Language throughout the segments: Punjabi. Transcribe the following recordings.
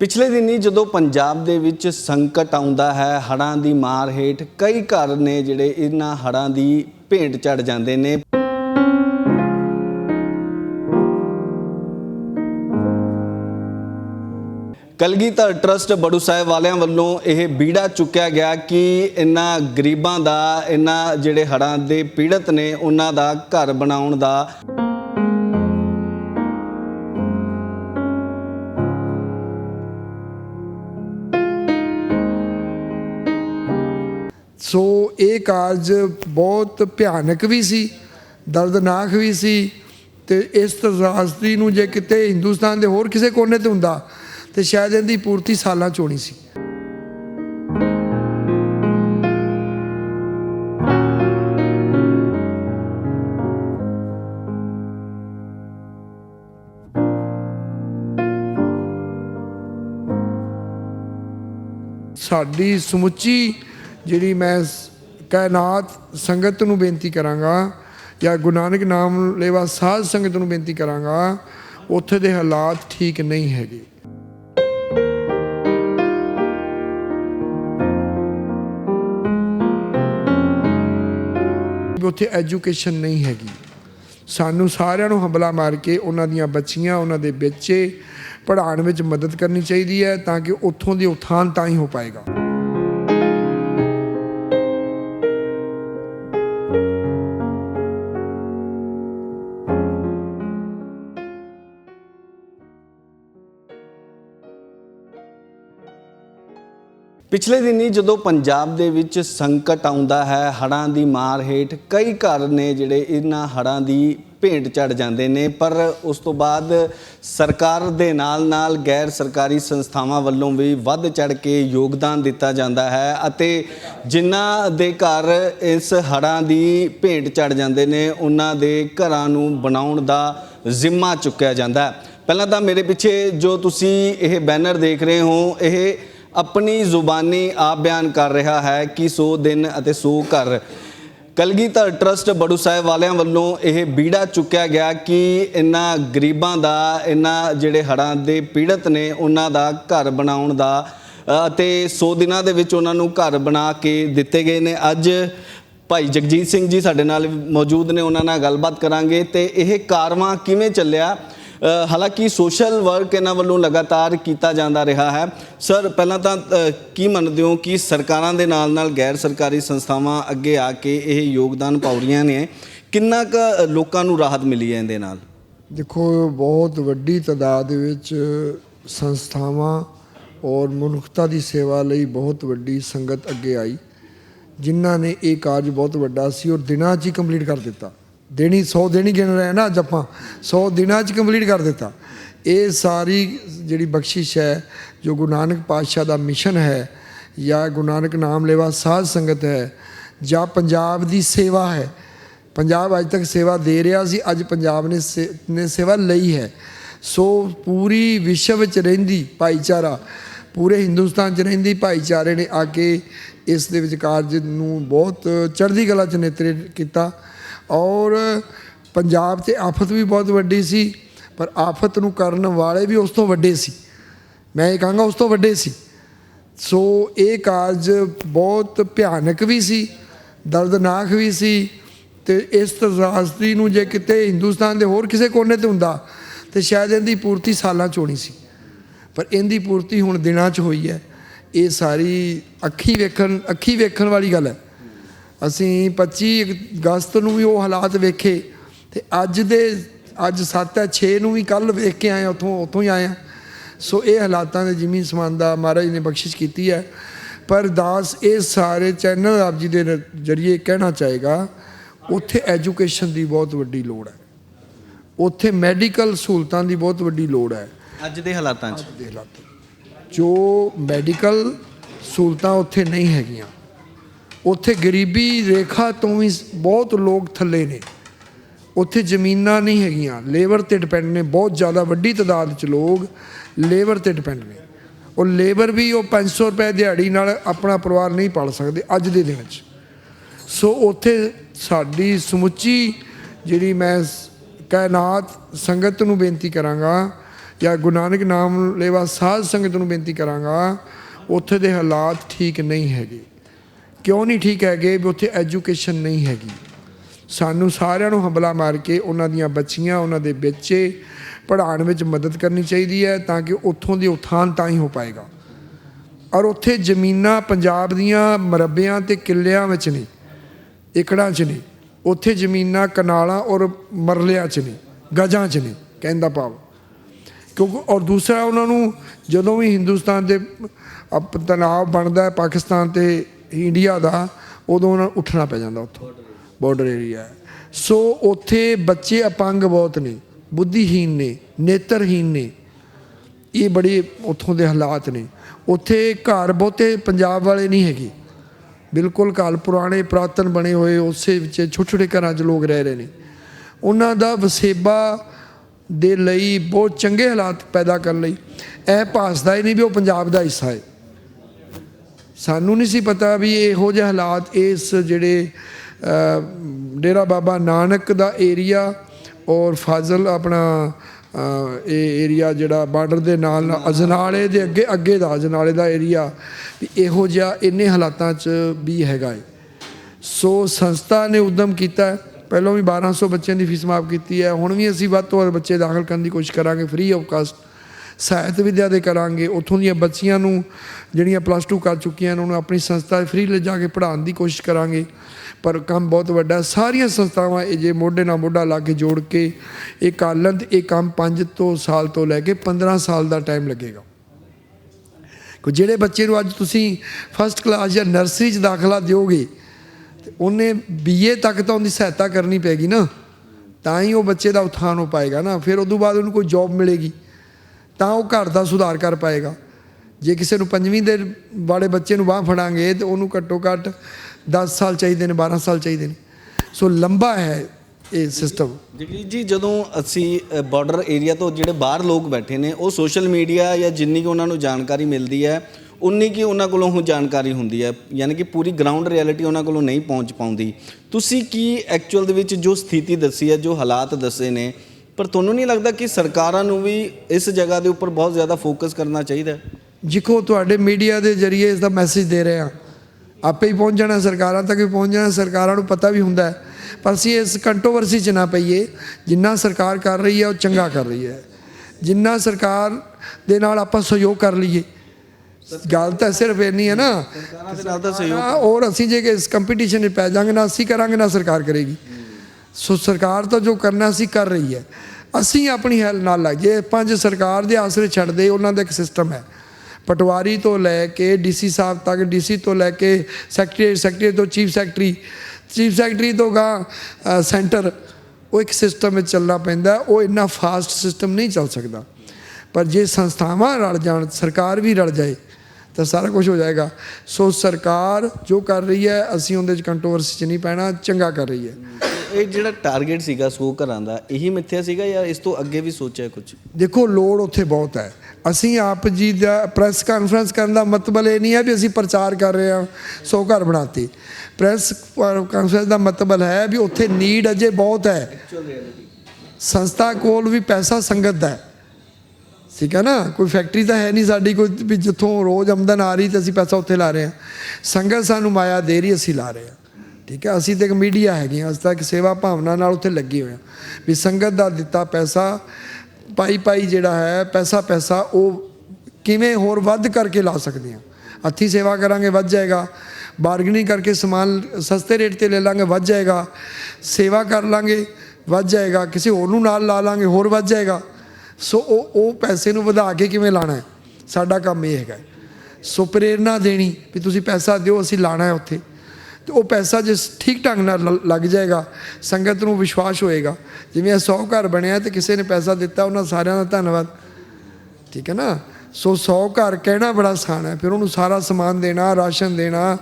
ਪਿਛਲੇ ਦਿਨੀ ਜਦੋਂ ਪੰਜਾਬ ਦੇ ਵਿੱਚ ਸੰਕਟ ਆਉਂਦਾ ਹੈ, ਹੜ੍ਹਾਂ ਦੀ ਮਾਰ ਹੇਠ ਕਈ ਘਰ ਨੇ ਜਿਹੜੇ ਇਹਨਾਂ ਹੜ੍ਹਾਂ ਦੀ ਭੇਂਟ ਚੜ ਜਾਂਦੇ ਨੇ। ਕਲਗੀਧਰ ਟਰਸਟ ਬੜੂ ਸਾਹਿਬ ਵਾਲਿਆਂ ਵੱਲੋਂ ਇਹ ਬੀੜਾ ਚੁੱਕਿਆ ਗਿਆ ਕਿ ਇਹਨਾਂ ਗਰੀਬਾਂ ਦਾ, ਇਹਨਾਂ ਜਿਹੜੇ ਹੜ੍ਹਾਂ ਦੇ ਪੀੜਤ ਨੇ, ਉਹਨਾਂ ਦਾ ਘਰ ਬਣਾਉਣ ਦਾ ਸੋ ਇਹ ਕਾਰਜ ਬਹੁਤ ਭਿਆਨਕ ਵੀ ਸੀ, ਦਰਦਨਾਕ ਵੀ ਸੀ ਤੇ ਇਸ ਤਰਾਸਦੀ ਨੂੰ ਜੇ ਕਿਤੇ ਹਿੰਦੁਸਤਾਨ ਦੇ ਹੋਰ ਕਿਸੇ ਕੋਨੇ ਤੇ ਹੁੰਦਾ, ਤੇ ਸ਼ਾਇਦ ਇਹਦੀ ਪੂਰਤੀ ਸਾਲਾਂ ਚ ਹੋਣੀ ਸੀ। ਸਾਡੀ ਸਮੁੱਚੀ ਜਿਹੜੀ ਮੈਂ ਕਾਇਨਾਤ ਸੰਗਤ ਨੂੰ ਬੇਨਤੀ ਕਰਾਂਗਾ ਜਾਂ ਗੁਰੂ ਨਾਨਕ ਨਾਮ ਲੈਵਾ ਸਾਧ ਸੰਗਤ ਨੂੰ ਬੇਨਤੀ ਕਰਾਂਗਾ, ਉੱਥੇ ਦੇ ਹਾਲਾਤ ਠੀਕ ਨਹੀਂ ਹੈਗੇ। ਉੱਥੇ ਐਜੂਕੇਸ਼ਨ ਨਹੀਂ ਹੈਗੀ। ਸਾਨੂੰ ਸਾਰਿਆਂ ਨੂੰ ਹੰਬਲਾ ਮਾਰ ਕੇ ਉਹਨਾਂ ਦੀਆਂ ਬੱਚੀਆਂ, ਉਹਨਾਂ ਦੇ ਬੱਚੇ ਪੜ੍ਹਾਉਣ ਵਿੱਚ ਮਦਦ ਕਰਨੀ ਚਾਹੀਦੀ ਹੈ ਤਾਂ ਕਿ ਉੱਥੋਂ ਦੀ ਉਥਾਨ ਤਾਂ ਹੀ ਹੋ ਪਾਏਗਾ। ਪਿਛਲੇ ਦਿਨੀ ਜਦੋਂ ਪੰਜਾਬ ਦੇ ਵਿੱਚ ਸੰਕਟ ਆਉਂਦਾ ਹੈ, ਹੜ੍ਹਾਂ ਦੀ ਮਾਰ ਹੇਠ ਕਈ ਘਰ ਨੇ ਜਿਹੜੇ ਇਹਨਾਂ ਹੜ੍ਹਾਂ ਦੀ ਭੇਂਟ ਚੜ ਜਾਂਦੇ ਨੇ, ਪਰ ਉਸ ਤੋਂ ਬਾਅਦ ਸਰਕਾਰ ਦੇ ਨਾਲ-ਨਾਲ ਗੈਰ ਸਰਕਾਰੀ ਸੰਸਥਾਵਾਂ ਵੱਲੋਂ ਵੀ ਵੱਧ ਚੜ ਕੇ ਯੋਗਦਾਨ ਦਿੱਤਾ ਜਾਂਦਾ ਹੈ ਅਤੇ ਜਿਨ੍ਹਾਂ ਦੇ ਘਰ ਇਸ ਹੜ੍ਹਾਂ ਦੀ ਭੇਂਟ ਚੜ ਜਾਂਦੇ ਨੇ, ਉਹਨਾਂ ਦੇ ਘਰਾਂ ਨੂੰ ਬਣਾਉਣ ਦਾ ਜ਼ਿੰਮਾ ਚੁੱਕਿਆ ਜਾਂਦਾ ਹੈ। ਪਹਿਲਾਂ ਤਾਂ ਮੇਰੇ ਪਿੱਛੇ ਜੋ ਤੁਸੀਂ ਇਹ ਬੈਨਰ ਦੇਖ ਰਹੇ ਹੋ, ਇਹ ਆਪਣੀ ਜ਼ੁਬਾਨੀ ਆਪ ਬਿਆਨ ਕਰ ਰਿਹਾ ਹੈ ਕਿ 100 ਦਿਨ ਅਤੇ 100 ਘਰ। ਕਲਗੀਧਰ ਟਰਸਟ ਬੜੂ ਸਾਹਿਬ ਵਾਲਿਆਂ ਵੱਲੋਂ ਇਹ ਬੀੜਾ ਚੁੱਕਿਆ ਗਿਆ ਕਿ ਇਹਨਾਂ ਗਰੀਬਾਂ ਦਾ, ਇਹਨਾਂ ਜਿਹੜੇ ਹੜ੍ਹਾਂ ਦੇ ਪੀੜਤ ਨੇ, ਉਹਨਾਂ ਦਾ ਘਰ ਬਣਾਉਣ ਦਾ, ਅਤੇ 100 ਦਿਨਾਂ ਦੇ ਵਿੱਚ ਉਹਨਾਂ ਨੂੰ ਘਰ ਬਣਾ ਕੇ ਦਿੱਤੇ ਗਏ ਨੇ। ਅੱਜ ਭਾਈ ਜਗਜੀਤ ਸਿੰਘ ਜੀ ਸਾਡੇ ਨਾਲ ਮੌਜੂਦ ਨੇ, ਉਹਨਾਂ ਨਾਲ ਗੱਲਬਾਤ ਕਰਾਂਗੇ। ਤੇ ਇਹ ਕਾਰਵਾਂ ਕਿਵੇਂ ਚੱਲਿਆ? ਹਾਲਾਂਕਿ ਸੋਸ਼ਲ ਵਰਕ ਇਹਨਾਂ ਵੱਲੋਂ ਲਗਾਤਾਰ ਕੀਤਾ ਜਾਂਦਾ ਰਿਹਾ ਹੈ। ਸਰ ਪਹਿਲਾਂ ਤਾਂ ਕੀ ਮੰਨਦੇ ਹੋ ਕਿ ਸਰਕਾਰਾਂ ਦੇ ਨਾਲ ਨਾਲ ਗੈਰ ਸਰਕਾਰੀ ਸੰਸਥਾਵਾਂ ਅੱਗੇ ਆ ਕੇ ਇਹ ਯੋਗਦਾਨ ਪਾ ਰਹੀਆਂ ਨੇ? ਕਿੰਨਾ ਕੁ ਲੋਕਾਂ ਨੂੰ ਰਾਹਤ ਮਿਲੀ ਹੈ ਇਹਦੇ ਨਾਲ? ਦੇਖੋ, ਬਹੁਤ ਵੱਡੀ ਤਾਦਾਦ ਵਿੱਚ ਸੰਸਥਾਵਾਂ ਔਰ ਮਨੁੱਖਤਾ ਦੀ ਸੇਵਾ ਲਈ ਬਹੁਤ ਵੱਡੀ ਸੰਗਤ ਅੱਗੇ ਆਈ। ਜਿਨ੍ਹਾਂ ਨੇ ਇਹ ਕਾਰਜ ਬਹੁਤ ਵੱਡਾ ਸੀ ਔਰ ਦਿਨਾਂ 'ਚ ਹੀ ਕੰਪਲੀਟ ਕਰ ਦਿੱਤਾ। ਦੇਣੀ 100 ਦੇਣੀ ਗਿਣ ਰਹੇ ਨਾ ਅੱਜ ਆਪਾਂ 100 ਦਿਨਾਂ 'ਚ ਕੰਪਲੀਟ ਕਰ ਦਿੱਤਾ। ਇਹ ਸਾਰੀ ਜਿਹੜੀ ਬਖਸ਼ਿਸ਼ ਹੈ, ਜੋ ਗੁਰੂ ਨਾਨਕ ਪਾਤਸ਼ਾਹ ਦਾ ਮਿਸ਼ਨ ਹੈ, ਜਾਂ ਗੁਰੂ ਨਾਨਕ ਨਾਮ ਲੈਵਾ ਸਾਧ ਸੰਗਤ ਹੈ, ਜਾਂ ਪੰਜਾਬ ਦੀ ਸੇਵਾ ਹੈ, ਪੰਜਾਬ ਅੱਜ ਤੱਕ ਸੇਵਾ ਦੇ ਰਿਹਾ ਸੀ, ਅੱਜ ਪੰਜਾਬ ਨੇ ਸੇ- ਨੇ ਸੇਵਾ ਲਈ ਹੈ। ਸੋ ਪੂਰੀ ਵਿਸ਼ਵ ਵਿੱਚ ਰਹਿੰਦੀ ਭਾਈਚਾਰਾ, ਪੂਰੇ ਹਿੰਦੁਸਤਾਨ 'ਚ ਰਹਿੰਦੀ ਭਾਈਚਾਰੇ ਨੇ ਆ ਕੇ ਇਸ ਦੇ ਵਿੱਚ ਕਾਰਜ ਨੂੰ ਬਹੁਤ ਚੜ੍ਹਦੀ ਕਲਾ 'ਚ ਨੇਤਰੇ ਕੀਤਾ ਔਰ ਪੰਜਾਬ 'ਚ ਆਫਤ ਵੀ ਬਹੁਤ ਵੱਡੀ ਸੀ, ਪਰ ਆਫਤ ਨੂੰ ਕਰਨ ਵਾਲੇ ਵੀ ਉਸ ਤੋਂ ਵੱਡੇ ਸੀ। ਮੈਂ ਇਹ ਕਹਾਂਗਾ ਉਸ ਤੋਂ ਵੱਡੇ ਸੀ। ਸੋ ਇਹ ਕਾਰਜ ਬਹੁਤ ਭਿਆਨਕ ਵੀ ਸੀ, ਦਰਦਨਾਕ ਵੀ ਸੀ ਤੇ ਇਸ ਤਰਾਸਦੀ ਨੂੰ ਜੇ ਕਿਤੇ ਹਿੰਦੁਸਤਾਨ ਦੇ ਹੋਰ ਕਿਸੇ ਕੋਨੇ ਤੇ ਹੁੰਦਾ, ਤੇ ਸ਼ਾਇਦ ਇਹਦੀ ਪੂਰਤੀ ਸਾਲਾਂ ਚ ਹੋਣੀ ਸੀ। ਪਰ ਇਹਦੀ ਪੂਰਤੀ ਹੁਣ ਦਿਨਾਂ ਚ ਹੋਈ ਹੈ। ਇਹ ਸਾਰੀ ਅੱਖੀ ਵੇਖਣ ਅੱਖੀ ਵੇਖਣ ਵਾਲੀ ਗੱਲ ਹੈ। ਅਸੀਂ 25 ਅਗਸਤ ਨੂੰ ਵੀ ਉਹ ਹਾਲਾਤ ਵੇਖੇ ਤੇ ਅੱਜ ਦੇ ਅੱਜ 7 ਹੈ 6 ਨੂੰ ਵੀ ਕੱਲ ਵੇਖ ਕੇ ਆਏ ਉੱਥੋਂ ਉੱਥੋਂ ਹੀ ਆਏ ਸੋ ਇਹ ਹਾਲਾਤਾਂ ਦੇ ਜ਼ਮੀਨ ਸਮਾਨ ਦਾ ਮਹਾਰਾਜ ਨੇ ਬਖਸ਼ਿਸ਼ ਕੀਤੀ ਹੈ। ਪਰ ਦਾਸ ਇਹ ਸਾਰੇ ਚੈਨਲ ਆਪ ਜੀ ਦੇ ਜਰੀਏ ਕਹਿਣਾ ਚਾਹੇਗਾ ਉੱਥੇ ਐਜੂਕੇਸ਼ਨ ਦੀ ਬਹੁਤ ਵੱਡੀ ਲੋੜ ਹੈ। ਉੱਥੇ ਮੈਡੀਕਲ ਸਹੂਲਤਾਂ ਦੀ ਬਹੁਤ ਵੱਡੀ ਲੋੜ ਹੈ। ਅੱਜ ਦੇ ਹਾਲਾਤਾਂ 'ਚ? ਜੋ ਮੈਡੀਕਲ ਸਹੂਲਤਾਂ ਉੱਥੇ ਨਹੀਂ ਹੈਗੀਆਂ ਉੱਥੇ ਗਰੀਬੀ ਰੇਖਾ ਤੋਂ ਵੀ ਬਹੁਤ ਲੋਕ ਥੱਲੇ ਨੇ। ਉੱਥੇ ਜ਼ਮੀਨਾਂ ਨਹੀਂ ਹੈਗੀਆਂ। ਲੇਬਰ ਤੇ ਡਿਪੈਂਡ ਨੇ। ਬਹੁਤ ਜ਼ਿਆਦਾ ਵੱਡੀ ਤਾਦਾਦ ਚ ਲੋਕ ਲੇਬਰ ਤੇ ਡਿਪੈਂਡ ਨੇ। ਉਹ ਲੇਬਰ ਵੀ ਉਹ 500 ਰੁਪਏ ਦਿਹਾੜੀ ਨਾਲ ਆਪਣਾ ਪਰਿਵਾਰ ਨਹੀਂ ਪਾਲ ਸਕਦੇ ਅੱਜ ਦੇ ਦਿਨ 'ਚ। ਸੋ ਉੱਥੇ ਸਾਡੀ ਸਮੁੱਚੀ ਜਿਹੜੀ ਮੈਂ ਕਾਇਨਾਤ ਸੰਗਤ ਨੂੰ ਬੇਨਤੀ ਕਰਾਂਗਾ ਜਾਂ ਗੁਰੂ ਨਾਨਕ ਨਾਮ ਲੇਵਾ ਸਾਧ ਸੰਗਤ ਨੂੰ ਬੇਨਤੀ ਕਰਾਂਗਾ, ਉੱਥੇ ਦੇ ਹਾਲਾਤ ਠੀਕ ਨਹੀਂ ਹੈਗੇ। ਕਿਉਂ ਨਹੀਂ ਠੀਕ ਹੈਗੇ ਵੀ ਉੱਥੇ ਐਜੂਕੇਸ਼ਨ ਨਹੀਂ ਹੈਗੀ? ਸਾਨੂੰ ਸਾਰਿਆਂ ਨੂੰ ਹੰਬਲਾ ਮਾਰ ਕੇ ਉਹਨਾਂ ਦੀਆਂ ਬੱਚੀਆਂ, ਉਹਨਾਂ ਦੇ ਬੱਚੇ ਪੜ੍ਹਾਉਣ ਵਿੱਚ ਮਦਦ ਕਰਨੀ ਚਾਹੀਦੀ ਹੈ ਤਾਂ ਕਿ ਉੱਥੋਂ ਦੀ ਉਥਾਨ ਤਾਂ ਹੀ ਹੋ ਪਾਏਗਾ। ਔਰ ਉੱਥੇ ਜ਼ਮੀਨਾਂ ਪੰਜਾਬ ਦੀਆਂ ਮਰਬਿਆਂ ਤੇ ਕਿੱਲਿਆਂ ਵਿੱਚ ਨਹੀਂ ਏਕੜਾਂ 'ਚ ਨਹੀਂ ਉੱਥੇ ਜ਼ਮੀਨਾਂ ਕਨਾਲਾਂ ਔਰ ਮਰਲਿਆਂ 'ਚ ਨਹੀਂ ਗਜਾਂ 'ਚ ਨਹੀਂ ਕਹਿੰਦਾ ਭਾਵ। ਕਿਉਂਕਿ ਔਰ ਦੂਸਰਾ ਉਹਨਾਂ ਨੂੰ ਜਦੋਂ ਵੀ ਹਿੰਦੁਸਤਾਨ ਦੇ ਤਣਾਅ ਬਣਦਾ ਹੈ, ਪਾਕਿਸਤਾਨ ਤੇ ਇੰਡੀਆ ਦਾ, ਉਦੋਂ ਉਹਨਾਂ ਨੂੰ ਉੱਠਣਾ ਪੈ ਜਾਂਦਾ ਉੱਥੋਂ। ਬਾਰਡਰ ਏਰੀਆ ਸੋ ਉੱਥੇ ਬੱਚੇ ਅਪੰਗ ਬਹੁਤ ਨੇ ਬੁੱਧੀਹੀਨ ਨੇ ਨੇਤਰਹੀਨ ਨੇ। ਇਹ ਬੜੇ ਉੱਥੋਂ ਦੇ ਹਾਲਾਤ ਨੇ। ਉੱਥੇ ਘਰ ਬਹੁਤੇ ਪੰਜਾਬ ਵਾਲੇ ਨਹੀਂ ਹੈਗੇ। ਬਿਲਕੁਲ ਕਾਲ ਪੁਰਾਣੇ, ਪ੍ਰਾਤਨ ਬਣੇ ਹੋਏ, ਉਸੇ ਵਿੱਚ ਛੋਟੇ ਛੋਟੇ ਘਰਾਂ 'ਚ ਲੋਕ ਰਹਿ ਰਹੇ ਨੇ। ਉਹਨਾਂ ਦਾ ਵਸੇਬਾ ਦੇ ਲਈ ਬਹੁਤ ਚੰਗੇ ਹਾਲਾਤ ਪੈਦਾ ਕਰਨ ਲਈ, ਇਹ ਭਾਸਦਾ ਹੀ ਨਹੀਂ ਵੀ ਉਹ ਪੰਜਾਬ ਦਾ ਹਿੱਸਾ ਹੈ। ਸਾਨੂੰ ਨਹੀਂ ਸੀ ਪਤਾ ਵੀ ਇਹੋ ਜਿਹੇ ਹਾਲਾਤ ਇਸ ਜਿਹੜੇ ਡੇਰਾ ਬਾਬਾ ਨਾਨਕ ਦਾ ਏਰੀਆ ਔਰ ਫਾਜ਼ਲ ਆਪਣਾ ਇਹ ਏਰੀਆ ਜਿਹੜਾ ਬਾਰਡਰ ਦੇ ਨਾਲ ਨਾਲ ਅਜਨਾਲੇ। ਦੇ ਅੱਗੇ ਅੱਗੇ ਦਾ ਅਜਨਾਲੇ ਦਾ ਏਰੀਆ ਵੀ ਇਹੋ ਜਿਹਾ ਇੰਨੇ ਹਾਲਾਤਾਂ 'ਚ ਵੀ ਹੈਗਾ ਹੈ ਸੋ ਸੰਸਥਾ ਨੇ ਉਦਮ ਕੀਤਾ। ਪਹਿਲਾਂ ਵੀ 1200 ਬੱਚਿਆਂ ਦੀ ਫੀਸ ਮਾਫ ਕੀਤੀ ਹੈ। ਹੁਣ ਵੀ ਅਸੀਂ ਵੱਧ ਤੋਂ ਵੱਧ ਬੱਚੇ ਦਾਖਲ ਕਰਨ ਦੀ ਕੋਸ਼ਿਸ਼ ਕਰਾਂਗੇ। ਫ੍ਰੀ ਆਫ ਕਾਸਟ ਸਾਹਿਤ ਵਿਦਿਆ ਦੇ ਕਰਾਂਗੇ, ਉੱਥੋਂ ਦੀਆਂ ਬੱਚੀਆਂ ਨੂੰ ਜਿਹੜੀਆਂ ਪਲੱਸ 2 ਕਰ ਚੁੱਕੀਆਂ ਨੇ, ਉਹਨਾਂ ਆਪਣੀ ਸੰਸਥਾ ਫ੍ਰੀ ਲੈ ਜਾ ਕੇ ਪੜ੍ਹਾਉਣ ਦੀ ਕੋਸ਼ਿਸ਼ ਕਰਾਂਗੇ। ਪਰ ਕੰਮ ਬਹੁਤ ਵੱਡਾ, ਸਾਰੀਆਂ ਸੰਸਥਾਵਾਂ ਇਹ ਜੇ ਮੋਢੇ ਨਾਲ ਮੋਢਾ ਲਾ ਕੇ ਜੋੜ ਕੇ, ਇਹ ਕਾਲੰਤ, ਇਹ ਕੰਮ 5 ਤੋਂ ਸਾਲ ਤੋਂ ਲੈ ਕੇ 15 ਸਾਲ ਦਾ ਟਾਈਮ ਲੱਗੇਗਾ। ਕੋ ਜਿਹੜੇ ਬੱਚੇ ਨੂੰ ਅੱਜ ਤੁਸੀਂ ਫਸਟ ਕਲਾਸ ਜਾਂ ਨਰਸਰੀ 'ਚ ਦਾਖਲਾ ਦਿਓਗੇ, ਤੇ ਉਹਨੇ ਬੀਏ ਤੱਕ ਤਾਂ ਉਹਦੀ ਸਹਾਇਤਾ ਕਰਨੀ ਪੈਗੀ ਨਾ। ਤਾਂ ਹੀ ਉਹ ਬੱਚੇ ਦਾ ਉਥਾਨ ਹੋ ਪਾਏਗਾ ਨਾ। ਫਿਰ ਉਦੋਂ ਬਾਅਦ ਉਹਨੂੰ ਕੋਈ ਜੌਬ ਮਿਲੇਗੀ। ਤਾਂ ਉਹ ਘਰ ਦਾ ਸੁਧਾਰ ਕਰ ਪਾਏਗਾ। ਜੇ ਕਿਸੇ ਨੂੰ ਪੰਜਵੀਂ ਦੇ ਵਾਲੇ ਬੱਚੇ ਨੂੰ ਬਾਹ ਫੜਾਂਗੇ, ਤੇ ਉਹਨੂੰ ਘੱਟੋ ਘੱਟ 10 ਸਾਲ ਚਾਹੀਦੇ ਨੇ 12 ਸਾਲ ਚਾਹੀਦੇ ਨੇ। ਸੋ ਲੰਬਾ ਹੈ ਇਹ ਸਿਸਟਮ ਜਗਜੀਤ ਜੀ, ਜਦੋਂ ਅਸੀਂ ਬਾਰਡਰ ਏਰੀਆ ਤੋਂ ਜਿਹੜੇ ਬਾਹਰ ਲੋਕ ਬੈਠੇ ਨੇ, ਉਹ ਸੋਸ਼ਲ ਮੀਡੀਆ ਜਾਂ ਜਿੰਨੀ ਕਿ ਉਹਨਾਂ ਨੂੰ ਜਾਣਕਾਰੀ ਮਿਲਦੀ ਹੈ, ਉਨੀ ਕਿ ਉਹਨਾਂ ਕੋਲੋਂ ਉਹ ਜਾਣਕਾਰੀ ਹੁੰਦੀ ਹੈ। ਯਾਨੀ ਕਿ ਪੂਰੀ ਗਰਾਊਂਡ ਰਿਐਲਿਟੀ ਉਹਨਾਂ ਕੋਲੋਂ ਨਹੀਂ ਪਹੁੰਚ ਪਾਉਂਦੀ। ਤੁਸੀਂ ਕੀ ਐਕਚੁਅਲ ਦੇ ਵਿੱਚ ਜੋ ਸਥਿਤੀ ਦੱਸੀ ਹੈ, ਜੋ ਹਾਲਾਤ ਦੱਸੇ ਨੇ ਪਰ ਤੁਹਾਨੂੰ ਨਹੀਂ ਲੱਗਦਾ ਕਿ ਸਰਕਾਰਾਂ ਨੂੰ ਵੀ ਇਸ ਜਗ੍ਹਾ ਦੇ ਉੱਪਰ ਬਹੁਤ ਜ਼ਿਆਦਾ ਫੋਕਸ ਕਰਨਾ ਚਾਹੀਦਾ ਜਿੱਕੋ ਤੁਹਾਡੇ ਮੀਡੀਆ ਦੇ ਜ਼ਰੀਏ ਇਸ ਦਾ ਮੈਸੇਜ ਦੇ ਰਹੇ ਆ ਆਪੇ ਹੀ ਪਹੁੰਚ ਜਾਣਾ ਸਰਕਾਰਾਂ ਤੱਕ ਵੀ ਪਹੁੰਚ ਜਾਣਾ ਸਰਕਾਰਾਂ ਨੂੰ ਪਤਾ ਵੀ ਹੁੰਦਾ ਪਰ ਅਸੀਂ ਇਸ ਕੰਟਰੋਵਰਸੀ 'ਚ ਨਾ ਪਈਏ। ਜਿੰਨਾ ਸਰਕਾਰ ਕਰ ਰਹੀ ਹੈ ਉਹ ਚੰਗਾ ਕਰ ਰਹੀ ਹੈ। ਜਿੰਨਾ ਸਰਕਾਰ ਦੇ ਨਾਲ ਆਪਾਂ ਸਹਿਯੋਗ ਕਰ ਲਈਏ। ਗੱਲ ਤਾਂ ਸਿਰਫ ਇੰਨੀ ਹੈ ਨਾ ਸਰਕਾਰਾਂ ਦੇ ਨਾਲ ਤਾਂ ਸਹਿਯੋਗ ਹਾਂ, ਔਰ ਅਸੀਂ ਜੇ ਇਸ ਕੰਪੀਟੀਸ਼ਨ 'ਚ ਪੈ ਜਾਾਂਗੇ ਨਾ ਅਸੀਂ ਕਰਾਂਗੇ ਨਾ ਸਰਕਾਰ ਕਰੇਗੀ। ਸੋ ਸਰਕਾਰ ਤਾਂ ਜੋ ਕਰਨਾ ਸੀ ਕਰ ਰਹੀ ਹੈ। ਅਸੀਂ ਆਪਣੀ ਹੈਲ ਨਾਲ ਲੱਗ ਜੇ ਪੰਜ ਸਰਕਾਰ ਦੇ ਆਸਰੇ ਛੱਡਦੇ, ਉਹਨਾਂ ਦਾ ਇੱਕ ਸਿਸਟਮ ਹੈ। ਪਟਵਾਰੀ ਤੋਂ ਲੈ ਕੇ ਡੀਸੀ ਸਾਹਿਬ ਤੱਕ ਡੀਸੀ ਤੋਂ ਲੈ ਕੇ ਸੈਕਟਰੀ ਸੈਕਟਰੀ ਤੋਂ ਚੀਫ ਸੈਕਟਰੀ ਚੀਫ ਸੈਕਟਰੀ ਤੋਂ ਗਾ ਸੈਂਟਰ ਉਹ ਇੱਕ ਸਿਸਟਮ ਵਿੱਚ ਚੱਲਣਾ ਪੈਂਦਾ ਉਹ ਇੰਨਾ ਫਾਸਟ ਸਿਸਟਮ ਨਹੀਂ ਚੱਲ ਸਕਦਾ। ਪਰ ਜੇ ਸੰਸਥਾਵਾਂ ਰਲ ਜਾਣ, ਸਰਕਾਰ ਵੀ ਰਲ ਜਾਏ, ਤਾਂ ਸਾਰਾ ਕੁਝ ਹੋ ਜਾਏਗਾ। ਸੋ ਸਰਕਾਰ ਜੋ ਕਰ ਰਹੀ ਹੈ, ਅਸੀਂ ਉਹਦੇ ਚ ਕੰਟਰੋਵਰਸੀ ਚ ਨਹੀਂ ਪੈਣਾ, ਚੰਗਾ ਕਰ ਰਹੀ ਹੈ। ਇਹ ਜਿਹੜਾ ਟਾਰਗੇਟ ਸੀਗਾ 100 ਘਰਾਂ ਦਾ, ਇਹੀ ਮਿੱਥਿਆ ਸੀਗਾ ਜਾਂ ਇਸ ਤੋਂ ਅੱਗੇ ਵੀ ਸੋਚਿਆ ਕੁਝ ਦੇਖੋ, ਲੋੜ ਉੱਥੇ ਬਹੁਤ ਹੈ। ਅਸੀਂ ਆਪ ਜੀ ਦਾ ਪ੍ਰੈਸ ਕਾਨਫਰੰਸ ਕਰਨ ਦਾ ਮਤਲਬ ਇਹ ਨਹੀਂ ਹੈ ਵੀ ਅਸੀਂ ਪ੍ਰਚਾਰ ਕਰ ਰਹੇ ਹਾਂ 100 ਘਰ ਬਣਾਤੇ। ਪ੍ਰੈਸ ਕਾਨਫਰੰਸ ਦਾ ਮਤਲਬ ਹੈ ਵੀ ਉੱਥੇ ਨੀਡ ਅਜੇ ਬਹੁਤ ਹੈ। ਸੰਸਥਾ ਕੋਲ ਵੀ ਪੈਸਾ ਸੰਗਤ ਦਾ ਹੈ। ਠੀਕ ਹੈ ਨਾ? ਕੋਈ ਫੈਕਟਰੀ ਤਾਂ ਹੈ ਨਹੀਂ ਸਾਡੀ ਕੋਈ ਵੀ ਜਿੱਥੋਂ ਰੋਜ਼ ਆਮਦਨ ਆ ਰਹੀ ਤੇ ਅਸੀਂ ਪੈਸਾ ਉੱਥੇ ਲਾ ਰਹੇ ਹਾਂ। ਸੰਗਤ ਸਾਨੂੰ ਮਾਇਆ ਦੇ ਰਹੀ, ਅਸੀਂ ਲਾ ਰਹੇ ਹਾਂ। ਠੀਕ ਹੈ? ਅਸੀਂ ਤੇ ਇੱਕ ਮੀਡੀਆ ਹੈਗੇ ਹਾਂ, ਅਸੀਂ ਤਾਂ ਇੱਕ ਸੇਵਾ ਭਾਵਨਾ ਨਾਲ ਉੱਥੇ ਲੱਗੇ ਹੋਏ ਹਾਂ ਵੀ ਸੰਗਤ ਦਾ ਦਿੱਤਾ ਪੈਸਾ ਪਾਈ ਪਾਈ ਜਿਹੜਾ ਹੈ, ਪੈਸਾ ਪੈਸਾ ਉਹ ਕਿਵੇਂ ਹੋਰ ਵੱਧ ਕਰਕੇ ਲਾ ਸਕਦੇ ਹਾਂ? ਹੱਥੀ ਸੇਵਾ ਕਰਾਂਗੇ, ਵੱਧ ਜਾਏਗਾ। ਬਾਰਗਨਿੰਗ ਕਰਕੇ ਸਮਾਨ ਸਸਤੇ ਰੇਟ ਤੇ ਲੈ ਲਾਂਗੇ, ਵੱਧ ਜਾਏਗਾ। ਸੇਵਾ ਕਰ ਲਾਂਗੇ, ਵੱਧ ਜਾਏਗਾ। ਕਿਸੇ ਹੋਰ ਨੂੰ ਨਾਲ ਲਾ ਲਾਂਗੇ, ਹੋਰ ਵੱਧ ਜਾਏਗਾ। ਸੋ ਉਹ ਉਹ ਪੈਸੇ ਨੂੰ ਵਧਾ ਕੇ ਕਿਵੇਂ ਲਾਣਾ ਹੈ? ਸਾਡਾ ਕੰਮ ਇਹ ਹੈਗਾ ਸੋ ਪ੍ਰੇਰਣਾ ਦੇਣੀ ਵੀ ਤੁਸੀਂ ਪੈਸਾ ਦਿਓ, ਅਸੀਂ ਲਾਣਾ ਹੈ ਉੱਥੇ। ਤੇ ਉਹ ਪੈਸਾ ਜਿਸ ਠੀਕ ਢੰਗ ਨਾਲ ਲ- ਲੱਗ ਜਾਏਗਾ, ਸੰਗਤ ਨੂੰ ਵਿਸ਼ਵਾਸ ਹੋਏਗਾ। ਜਿਵੇਂ ਇਹ 100 ਘਰ ਬਣਿਆ ਤੇ ਕਿਸੇ ਨੇ ਪੈਸਾ ਦਿੱਤਾ, ਉਹਨਾਂ ਸਾਰਿਆਂ ਦਾ ਧੰਨਵਾਦ। ਠੀਕ ਹੈ ਨਾ? ਸੋ 100 ਘਰ ਕਹਿਣਾ ਬੜਾ ਆਸਾਨ ਹੈ। ਫਿਰ ਉਹਨੂੰ ਸਾਰਾ ਸਮਾਨ ਦੇਣਾ, ਰਾਸ਼ਨ ਦੇਣਾ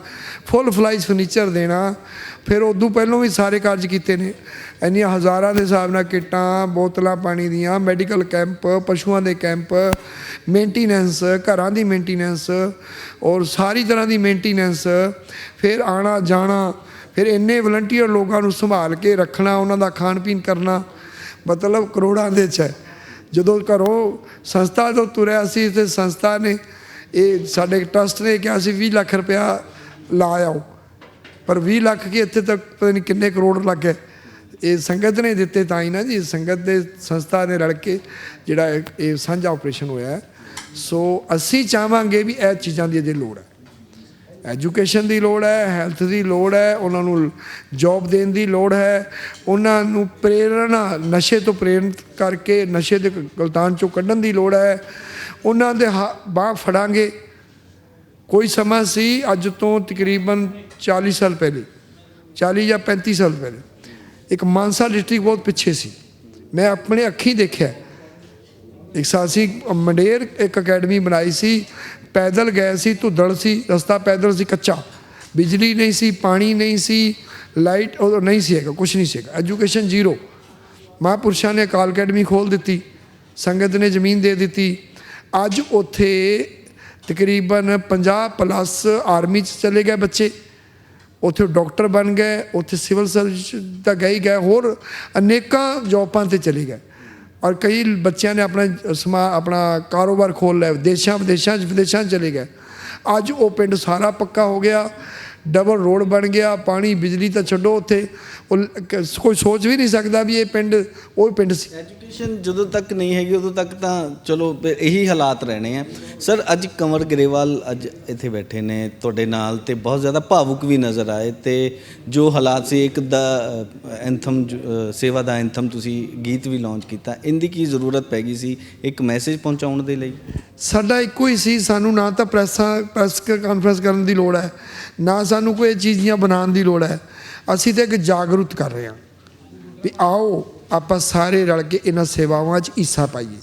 ਫੁੱਲ ਫਲਾਈਸ ਫਰਨੀਚਰ ਦੇਣਾ, ਫਿਰ ਉਦੋਂ ਪਹਿਲਾਂ ਵੀ ਸਾਰੇ ਕਾਰਜ ਕੀਤੇ ਨੇ। ਇੰਨੀਆਂ ਹਜ਼ਾਰਾਂ ਦੇ ਹਿਸਾਬ ਨਾਲ ਕਿੱਟਾਂ, ਬੋਤਲਾਂ ਪਾਣੀ ਦੀਆਂ ਮੈਡੀਕਲ ਕੈਂਪ ਪਸ਼ੂਆਂ ਦੇ ਕੈਂਪ ਮੇਨਟੇਨੈਂਸ ਘਰਾਂ ਦੀ ਮੇਨਟੇਨੈਂਸ ਔਰ ਸਾਰੀ ਤਰ੍ਹਾਂ ਦੀ ਮੇਨਟੇਨੈਂਸ ਫਿਰ ਆਣਾ, ਜਾਣਾ, ਫਿਰ ਇੰਨੇ ਵਲੰਟੀਅਰ ਲੋਕਾਂ ਨੂੰ ਸੰਭਾਲ ਕੇ ਰੱਖਣਾ, ਉਹਨਾਂ ਦਾ ਖਾਣ ਪੀਣ ਕਰਨਾ, ਮਤਲਬ ਕਰੋੜਾਂ ਦੇ ਚ ਹੈ। ਜਦੋਂ ਘਰੋਂ ਸੰਸਥਾ ਤੋਂ ਤੁਰਿਆ ਸੀ ਤੇ ਸੰਸਥਾ ਨੇ ਇਹ ਸਾਡੇ ਟਰਸਟ ਨੇ ਕਿਹਾ ਸੀ 20 ਲੱਖ ਰੁਪਇਆ ਲਾ ਆਓ। ਪਰ 20 ਲੱਖ ਕੀ ਇੱਥੇ ਤੱਕ ਪਤਾ ਨਹੀਂ ਕਿੰਨੇ ਕਰੋੜ ਲੱਗ। ਗਏ ਇਹ ਸੰਗਤ ਨੇ ਦਿੱਤੇ ਤਾਂ ਹੀ ਨਾ ਜੀ, ਸੰਗਤ ਦੇ ਸੰਸਥਾ ਨੇ ਰਲ ਕੇ ਜਿਹੜਾ ਇਹ- ਸਾਂਝਾ ਆਪਰੇਸ਼ਨ ਹੋਇਆ। ਸੋ ਅਸੀਂ ਚਾਹਾਂਗੇ ਵੀ ਇਹ ਚੀਜ਼ਾਂ ਦੀ ਅਜੇ ਲੋੜ ਹੈ। ਐਜੂਕੇਸ਼ਨ ਦੀ ਲੋੜ ਹੈ ਹੈਲਥ ਦੀ ਲੋੜ ਹੈ, ਉਹਨਾਂ ਨੂੰ ਜੌਬ ਦੇਣ ਦੀ ਲੋੜ ਹੈ। ਉਹਨਾਂ ਨੂੰ ਪ੍ਰੇਰਣਾ, ਨਸ਼ੇ ਤੋਂ ਪ੍ਰੇਰਿਤ ਕਰਕੇ ਨਸ਼ੇ ਦੇ ਗਲਤਾਨ ਚੋਂ ਕੱਢਣ ਦੀ ਲੋੜ ਹੈ। ਉਹਨਾਂ ਦੇ ਬਾਹ ਫੜਾਂਗੇ। ਕੋਈ ਸਮਾਂ ਸੀ, ਅੱਜ ਤੋਂ ਤਕਰੀਬਨ 40 ਸਾਲ ਪਹਿਲੇ 40 ਜਾਂ 35 ਸਾਲ ਪਹਿਲੇ, ਇੱਕ ਮਾਨਸਾ ਡਿਸਟ੍ਰਿਕਟ ਬਹੁਤ ਪਿੱਛੇ ਸੀ। ਮੈਂ ਆਪਣੇ ਅੱਖੀਂ ਦੇਖਿਆ। ਇੱਕ ਸਾਸੀ ਮੰਡੇਰ ਇੱਕ ਅਕੈਡਮੀ ਬਣਾਈ ਸੀ, ਪੈਦਲ ਗਏ ਸੀ ਧੁੱਦੜ ਸੀ, ਰਸਤਾ ਪੈਦਲ ਸੀ, ਕੱਚਾ। ਬਿਜਲੀ ਨਹੀਂ ਸੀ, ਪਾਣੀ ਨਹੀਂ ਸੀ, ਲਾਈਟ ਉਹ ਨਹੀਂ ਸੀ ਹੈਗਾ ਕੁਝ ਨਹੀਂ ਸੀ ਹੈਗਾ। Education zero. ਮਹਾਂਪੁਰਸ਼ਾਂ ਨੇ ਅਕਾਲ ਅਕੈਡਮੀ ਖੋਲ ਦਿੱਤੀ, ਸੰਗਤ ਨੇ ਜ਼ਮੀਨ ਦੇ ਦਿੱਤੀ। ਅੱਜ ਉੱਥੇ ਤਕਰੀਬਨ 50 ਪਲੱਸ ਆਰਮੀ ਚ ਚਲੇ ਗਏ ਬੱਚੇ। ਉੱਥੇ ਡਾਕਟਰ ਬਣ ਗਏ, ਉੱਥੇ ਸਿਵਲ ਸਰਵਿਸ ਤਾਂ ਗਏ ਗਏ, ਹੋਰ ਅਨੇਕਾਂ ਜੌਬਾਂ ਤੇ ਚਲੇ ਗਏ। ਔਰ ਕਈ ਬੱਚਿਆਂ ਨੇ ਆਪਣਾ, ਸਮਾ, ਆਪਣਾ ਕਾਰੋਬਾਰ ਖੋਲ ਲਿਆ ਦੇਸ਼ਾਂ ਵਿਦੇਸ਼ਾਂ 'ਚ ਵਿਦੇਸ਼ਾਂ 'ਚ ਚਲੇ ਗਏ। ਅੱਜ ਉਹ ਪਿੰਡ ਸਾਰਾ ਪੱਕਾ ਹੋ ਗਿਆ। ਡਬਲ ਰੋਡ ਬਣ ਗਿਆ, ਪਾਣੀ, ਬਿਜਲੀ ਤਾਂ ਛੱਡੋ ਉੱਥੇ। ਉਹ ਕੋਈ ਸੋਚ ਵੀ ਨਹੀਂ ਸਕਦਾ ਵੀ ਇਹ ਪਿੰਡ, ਉਹ ਪਿੰਡ ਸੀ। ਐਜੂਕੇਸ਼ਨ ਜਦੋਂ ਤੱਕ ਨਹੀਂ ਹੈਗੀ, ਉਦੋਂ ਤੱਕ ਤਾਂ ਚਲੋ ਇਹੀ ਹਾਲਾਤ ਰਹਿਣੇ ਆ। ਸਰ ਅੱਜ ਕੰਵਰ ਗਰੇਵਾਲ ਅੱਜ ਇੱਥੇ ਬੈਠੇ ਨੇ, ਤੁਹਾਡੇ ਨਾਲ ਤੇ ਬਹੁਤ ਜ਼ਿਆਦਾ ਭਾਵੁਕ ਵੀ ਨਜ਼ਰ ਆਏ ਤੇ ਜੋ ਹਾਲਾਤ ਸੀ, ਇੱਕ ਦਾ ਐਂਥਮ ਸੇਵਾ ਦਾ ਐਂਥਮ ਤੁਸੀਂ ਗੀਤ ਵੀ ਲਾਂਚ ਕੀਤਾ, ਇਹਦੀ ਕੀ ਜ਼ਰੂਰਤ ਪੈ ਗਈ ਸੀ ਇੱਕ ਮੈਸੇਜ ਪਹੁੰਚਾਉਣ ਦੇ ਲਈ? ਸਾਡਾ ਇੱਕੋ ਹੀ ਸੀ, ਸਾਨੂੰ ਨਾ ਤਾਂ ਪ੍ਰੈਸਾਂ ਪ੍ਰੈਸ ਕਾਨਫਰੰਸ ਕਰਨ ਦੀ ਲੋੜ ਹੈ, ਨਾ ਸਾਨੂੰ ਕੋਈ ਚੀਜ਼ਾਂ ਬਣਾਉਣ ਦੀ ਲੋੜ ਹੈ। ਅਸੀਂ ਤਾਂ ਇੱਕ ਜਾਗਰੂਕ ਕਰ ਰਹੇ ਹਾਂ ਵੀ ਆਓ, ਆਪਾਂ ਸਾਰੇ ਰਲ ਕੇ ਇਹਨਾਂ ਸੇਵਾਵਾਂ 'ਚ ਹਿੱਸਾ ਪਾਈਏ।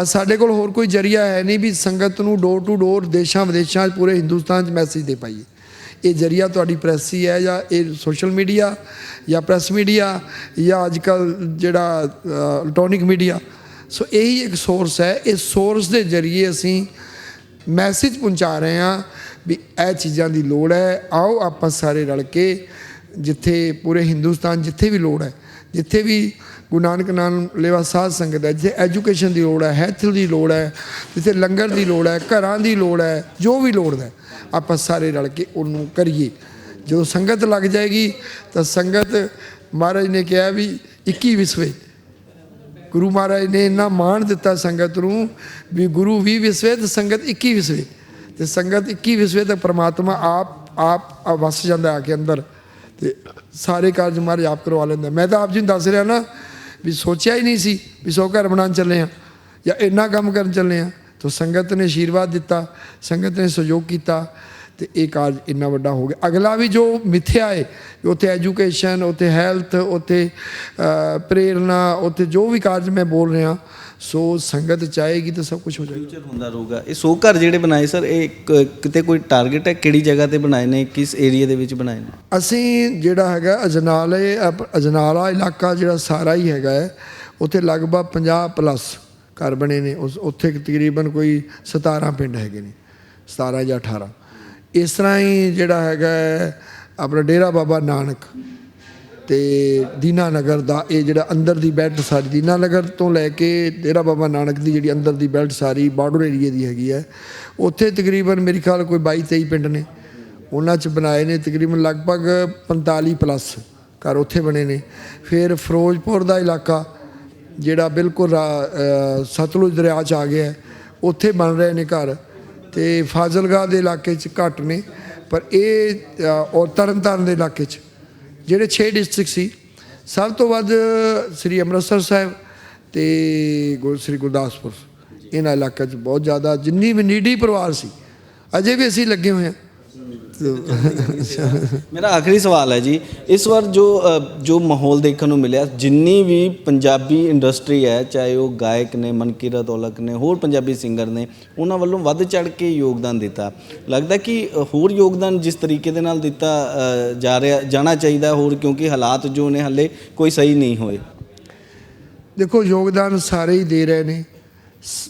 ਅੱਜ ਸਾਡੇ ਕੋਲ ਹੋਰ ਕੋਈ ਜਰੀਆ ਹੈ ਨਹੀਂ ਵੀ ਸੰਗਤ ਨੂੰ ਡੋਰ ਟੂ ਡੋਰ ਦੇਸ਼ਾਂ ਵਿਦੇਸ਼ਾਂ 'ਚ, ਪੂਰੇ ਹਿੰਦੁਸਤਾਨ 'ਚ ਮੈਸੇਜ ਦੇ ਪਾਈਏ। ਇਹ ਜਰੀਆ ਤੁਹਾਡੀ ਪ੍ਰੈਸ ਹੀ ਹੈ ਜਾਂ ਇਹ ਸੋਸ਼ਲ ਮੀਡੀਆ ਜਾਂ ਪ੍ਰੈਸ ਮੀਡੀਆ ਜਾਂ ਅੱਜ ਕੱਲ ਜਿਹੜਾ ਇਲੈਕਟ੍ਰੋਨਿਕ ਮੀਡੀਆ ਸੋ ਇਹੀ ਇੱਕ ਸੋਰਸ ਹੈ। ਇਸ ਸੋਰਸ ਦੇ ਜਰੀਏ ਅਸੀਂ ਮੈਸੇਜ ਪਹੁੰਚਾ ਰਹੇ ਹਾਂ ਵੀ ਇਹ ਚੀਜ਼ਾਂ ਦੀ ਲੋੜ ਹੈ। ਆਓ ਆਪਾਂ ਸਾਰੇ ਰਲ ਕੇ ਜਿੱਥੇ ਪੂਰੇ ਹਿੰਦੁਸਤਾਨ ਜਿੱਥੇ ਵੀ ਲੋੜ ਹੈ, ਜਿੱਥੇ ਵੀ ਗੁਰੂ ਨਾਨਕ ਨਾਮ ਲੇਵਾ ਸਾਧ ਸੰਗਤ ਹੈ, ਜਿੱਥੇ ਐਜੂਕੇਸ਼ਨ ਦੀ ਲੋੜ ਹੈ ਹੈਲਥ ਦੀ ਲੋੜ ਹੈ, ਜਿੱਥੇ ਲੰਗਰ ਦੀ ਲੋੜ ਹੈ, ਘਰਾਂ ਦੀ ਲੋੜ ਹੈ, ਜੋ ਵੀ ਲੋੜ ਹੈ, ਆਪਾਂ ਸਾਰੇ ਰਲ ਕੇ ਉਹਨੂੰ ਕਰੀਏ। ਜਦੋਂ ਸੰਗਤ ਲੱਗ ਜਾਏਗੀ ਤਾਂ ਸੰਗਤ ਮਹਾਰਾਜ ਨੇ ਕਿਹਾ ਵੀ 21 ਵਿਸਵੇ ਗੁਰੂ ਮਹਾਰਾਜ ਨੇ ਇੰਨਾ ਮਾਣ ਦਿੱਤਾ ਸੰਗਤ ਨੂੰ ਵੀ ਗੁਰੂ 20 ਵਿਸਵੇ ਤੇ ਸੰਗਤ 21 ਵਿਸਵੇ ਤੇ ਸੰਗਤ 21 ਵਿਸਵੇ ਤੱਕ ਪ੍ਰਮਾਤਮਾ ਆਪ ਆਪ ਵਸ ਜਾਂਦਾ ਆ ਕੇ ਅੰਦਰ। ਤੇ ਸਾਰੇ ਕਾਰਜ ਮਹਾਰਾਜ ਆਪ ਕਰਵਾ ਲੈਂਦਾ ਮੈਂ ਤਾਂ ਆਪ ਜੀ ਨੂੰ ਦੱਸ ਰਿਹਾ ਨਾ ਵੀ ਸੋਚਿਆ ਹੀ ਨਹੀਂ ਸੀ ਵੀ ਸੌ ਘਰ ਬਣਾਉਣ ਚੱਲੇ ਆ ਜਾਂ ਇੰਨਾ ਕੰਮ ਕਰਨ ਚੱਲੇ ਆ ਤਾਂ ਸੰਗਤ ਨੇ ਆਸ਼ੀਰਵਾਦ ਦਿੱਤਾ, ਸੰਗਤ ਨੇ ਸਹਿਯੋਗ ਕੀਤਾ। ਤੇ ਇਹ ਕਾਰਜ ਇੰਨਾ ਵੱਡਾ ਹੋ ਗਿਆ। ਅਗਲਾ ਵੀ ਜੋ ਮਿੱਥਿਆ ਹੈ ਉੱਥੇ ਐਜੂਕੇਸ਼ਨ ਉੱਥੇ ਹੈਲਥ ਉੱਥੇ ਪ੍ਰੇਰਣਾ ਉੱਥੇ ਜੋ ਵੀ ਕਾਰਜ ਮੈਂ ਬੋਲ ਰਿਹਾ ਸੋ ਸੰਗਤ ਚਾਹੇਗੀ ਤਾਂ ਸਭ ਕੁਝ ਹੋ ਜਾਏਗਾ। ਫਿਊਚਰ ਹੁੰਦਾ ਰਹੂਗਾ। ਇਹ ਸੋ ਘਰ ਜਿਹੜੇ ਬਣਾਏ ਸਰ ਇਹ ਕਿਤੇ ਕੋਈ ਟਾਰਗੇਟ ਹੈ? ਕਿਹੜੀ ਜਗ੍ਹਾ ਤੇ ਬਣਾਏ ਨੇ? ਕਿਸ ਏਰੀਆ ਦੇ ਵਿੱਚ ਬਣਾਏ ਨੇ? ਅਸੀਂ ਜਿਹੜਾ ਹੈਗਾ ਅਜਨਾਲੇ ਅਜਨਾਲਾ ਇਲਾਕਾ ਜਿਹੜਾ ਸਾਰਾ ਹੀ ਹੈਗਾ ਹੈ ਉੱਥੇ ਲਗਭਗ 50 ਪਲੱਸ ਘਰ ਬਣੇ ਨੇ। ਉਸ ਉੱਥੇ ਤਕਰੀਬਨ ਕੋਈ 17 ਪਿੰਡ ਹੈਗੇ ਨੇ। 17 ਜਾਂ 18 ਇਸ ਤਰ੍ਹਾਂ ਹੀ ਜਿਹੜਾ ਹੈਗਾ ਆਪਣਾ ਡੇਰਾ ਬਾਬਾ ਨਾਨਕ ਤੇ ਦੀਨਾ ਨਗਰ ਦਾ ਇਹ ਜਿਹੜਾ ਅੰਦਰ ਦੀ ਬੈਲਟ ਸਾਰੀ, ਦੀਨਾ ਨਗਰ ਤੋਂ ਲੈ ਕੇ ਡੇਰਾ ਬਾਬਾ ਨਾਨਕ ਦੀ ਜਿਹੜੀ ਅੰਦਰ ਦੀ ਬੈਲਟ ਸਾਰੀ, ਬਾਰਡਰ ਏਰੀਆ ਦੀ ਹੈਗੀ ਹੈ, ਉੱਥੇ ਤਕਰੀਬਨ ਮੇਰੇ ਖਿਆਲ ਕੋਈ 22 23 ਪਿੰਡ ਨੇ। ਉਹਨਾਂ ਚ ਬਣਾਏ ਨੇ ਤਕਰੀਬਨ ਲਗਭਗ 45 ਪਲੱਸ ਘਰ ਉੱਥੇ ਬਣੇ ਨੇ। ਫਿਰ ਫਿਰੋਜ਼ਪੁਰ ਦਾ ਇਲਾਕਾ, ਜਿਹੜਾ ਬਿਲਕੁਲ ਰਾ- ਸਤਲੁਜ ਦਰਿਆ 'ਚ ਆ ਗਿਆ ਉੱਥੇ ਬਣ ਰਹੇ ਨੇ ਘਰ। ਤੇ ਫਾਜ਼ਿਲਗਾਹ ਦੇ ਇਲਾਕੇ 'ਚ ਘੱਟ ਨੇ ਪਰ ਇਹ ਅ, ਔਰ ਤਰਨਤਾਰਨ ਦੇ ਇਲਾਕੇ 'ਚ ਜਿਹੜੇ 6 ਡਿਸਟ੍ਰਿਕਟ ਸੀ। ਸਭ ਤੋਂ ਵੱਧ ਸ੍ਰੀ ਅੰਮ੍ਰਿਤਸਰ ਸਾਹਿਬ ਤੇ ਗੁਰ ਸ੍ਰੀ ਗੁਰਦਾਸਪੁਰ ਇਹਨਾਂ ਇਲਾਕਿਆਂ 'ਚ ਬਹੁਤ ਜ਼ਿਆਦਾ ਜਿੰਨੀ ਵੀ ਨੀਡੀ ਪਰਿਵਾਰ ਸੀ ਅਜੇ ਵੀ ਅਸੀਂ ਲੱਗੇ ਹੋਏ ਹਾਂ। ਮੇਰਾ ਆਖਰੀ ਸਵਾਲ ਹੈ ਜੀ ਇਸ ਵਾਰ ਜੋ ਜੋ ਮਾਹੌਲ ਦੇਖਣ ਨੂੰ ਮਿਲਿਆ ਜਿੰਨੀ ਵੀ ਪੰਜਾਬੀ ਇੰਡਸਟਰੀ ਹੈ ਚਾਹੇ ਉਹ ਗਾਇਕ ਨੇ ਮਨਕੀਰਤ ਔਲਖ ਨੇ ਹੋਰ ਪੰਜਾਬੀ ਸਿੰਗਰ ਨੇ ਉਹਨਾਂ ਵੱਲੋਂ ਵੱਧ ਚੜ ਕੇ ਯੋਗਦਾਨ ਦਿੱਤਾ। ਲੱਗਦਾ ਕਿ ਹੋਰ ਯੋਗਦਾਨ ਜਿਸ ਤਰੀਕੇ ਦੇ ਨਾਲ ਦਿੱਤਾ ਜਾ ਰਿਹਾ ਜਾਣਾ ਚਾਹੀਦਾ ਹੋਰ ਕਿਉਂਕਿ ਹਾਲਾਤ ਜੋ ਨੇ ਹੱਲੇ ਕੋਈ ਸਹੀ ਨਹੀਂ ਹੋਏ। ਦੇਖੋ ਯੋਗਦਾਨ ਸਾਰੇ ਹੀ ਦੇ ਰਹੇ ਨੇ।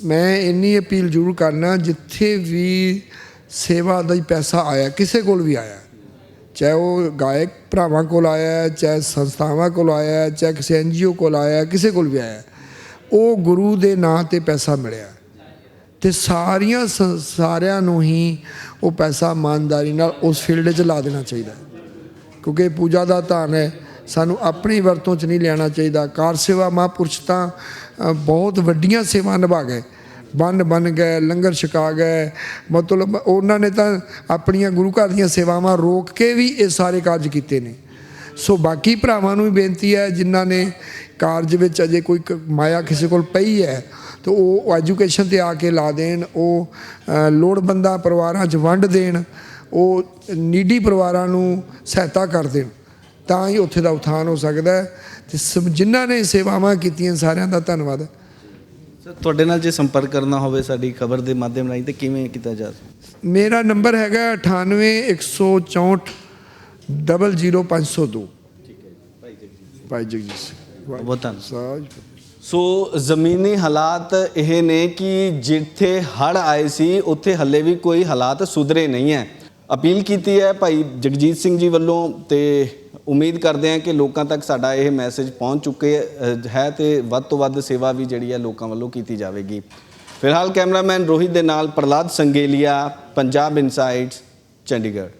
ਮੈਂ ਇੰਨੀ ਅਪੀਲ ਜ਼ਰੂਰ ਕਰਨਾ ਜਿੱਥੇ ਵੀ ਸੇਵਾ ਦਾ ਹੀ ਪੈਸਾ ਆਇਆ, ਕਿਸੇ ਕੋਲ ਵੀ ਆਇਆ। ਚਾਹੇ ਉਹ ਗਾਇਕ ਭਰਾਵਾਂ ਕੋਲ ਆਇਆ, ਚਾਹੇ ਸੰਸਥਾਵਾਂ ਕੋਲ ਆਇਆ, ਚਾਹੇ ਕਿਸੇ ਐਨਜੀਓ ਕੋਲ ਆਇਆ, ਕਿਸੇ ਕੋਲ ਵੀ ਆਇਆ। ਉਹ ਗੁਰੂ ਦੇ ਨਾਂ ਤੇ ਪੈਸਾ ਮਿਲਿਆ। ਤੇ ਸਾਰੀਆਂ ਸ- ਸਾਰਿਆਂ ਨੂੰ ਹੀ ਉਹ ਪੈਸਾ ਇਮਾਨਦਾਰੀ ਨਾਲ ਉਸ ਫੀਲਡ 'ਚ ਲਾ ਦੇਣਾ ਚਾਹੀਦਾ ਕਿਉਂਕਿ ਪੂਜਾ ਦਾ ਧਨ ਹੈ। ਸਾਨੂੰ ਆਪਣੀ ਵਰਤੋਂ 'ਚ ਨਹੀਂ ਲੈਣਾ ਚਾਹੀਦਾ। ਕਾਰ ਸੇਵਾ ਮਹਾਂਪੁਰਸ਼ ਤਾਂ ਬਹੁਤ ਵੱਡੀਆਂ ਸੇਵਾ ਨਿਭਾ ਗਏ। ਬੰਨ ਬਣ ਗਏ, ਲੰਗਰ ਛਕਾ ਗਏ। ਮਤਲਬ ਉਹਨਾਂ ਨੇ ਤਾਂ ਆਪਣੀਆਂ ਗੁਰੂ ਘਰ ਦੀਆਂ ਸੇਵਾਵਾਂ ਰੋਕ ਕੇ ਵੀ ਇਹ ਸਾਰੇ ਕਾਰਜ ਕੀਤੇ ਨੇ। ਸੋ ਬਾਕੀ ਭਰਾਵਾਂ ਨੂੰ ਵੀ ਬੇਨਤੀ ਹੈ, ਜਿਨ੍ਹਾਂ ਨੇ ਕਾਰਜ ਵਿੱਚ ਅਜੇ ਕੋਈ ਕ- ਮਾਇਆ ਕਿਸੇ ਕੋਲ ਪਈ ਹੈ, ਤਾਂ ਉਹ ਐਜੂਕੇਸ਼ਨ ਤੇ ਆ ਕੇ ਲਾ ਦੇਣ, ਉਹ ਲੋੜਵੰਦਾਂ ਪਰਿਵਾਰਾਂ 'ਚ ਵੰਡ ਦੇਣ, ਉਹ ਨੀਡੀ ਪਰਿਵਾਰਾਂ ਨੂੰ ਸਹਾਇਤਾ ਕਰ ਦੇਣ। ਤਾਂ ਹੀ ਉੱਥੇ ਦਾ ਉਥਾਨ ਹੋ ਸਕਦਾ ਹੈ। ਤੇ ਜਿਨ੍ਹਾਂ ਨੇ ਸੇਵਾਵਾਂ ਕੀਤੀਆਂ ਸਾਰਿਆਂ ਦਾ ਧੰਨਵਾਦ। ਸਰ ਤੁਹਾਡੇ ਨਾਲ ਜੇ ਸੰਪਰਕ ਕਰਨਾ ਹੋਵੇ ਸਾਡੀ ਖਬਰ ਦੇ ਮਾਧਿਅਮ ਰਾਹੀਂ ਤੇ ਕਿਵੇਂ ਕੀਤਾ ਜਾ ਸਕਦਾ ਮੇਰਾ ਨੰਬਰ ਹੈਗਾ 98164 00502 ਭਾਈ ਜਗਜੀਤ ਸਿੰਘ। ਬਹੁਤ ਧੰਨਵਾਦ। ਸਾਜ ਸੋ ਜ਼ਮੀਨੀ ਹਾਲਾਤ ਇਹ ਨੇ ਕਿ ਜਿੱਥੇ ਹੜ ਆਏ ਸੀ ਉੱਥੇ ਹੱਲੇ ਵੀ ਕੋਈ ਹਾਲਾਤ ਸੁਧਰੇ ਨਹੀਂ ਹੈ। ਅਪੀਲ ਕੀਤੀ ਹੈ ਭਾਈ ਜਗਜੀਤ ਸਿੰਘ ਜੀ ਵੱਲੋਂ ਤੇ ਉਮੀਦ ਕਰਦੇ ਹਾਂ ਕਿ ਲੋਕਾਂ ਤੱਕ ਸਾਡਾ ਇਹ ਮੈਸੇਜ ਪਹੁੰਚ ਚੁੱਕੇ ਹੈ ਤੇ ਵੱਧ ਤੋਂ ਵੱਧ ਸੇਵਾ ਵੀ ਜਿਹੜੀ ਹੈ ਲੋਕਾਂ ਵੱਲੋਂ ਕੀਤੀ ਜਾਵੇਗੀ। ਫਿਲਹਾਲ ਕੈਮਰਾਮੈਨ ਰੋਹਿਤ ਦੇ ਨਾਲ ਪ੍ਰਲਾਦ ਸੰਗੇਲੀਆ, ਪੰਜਾਬ ਇਨਸਾਈਟਸ ਚੰਡੀਗੜ੍ਹ।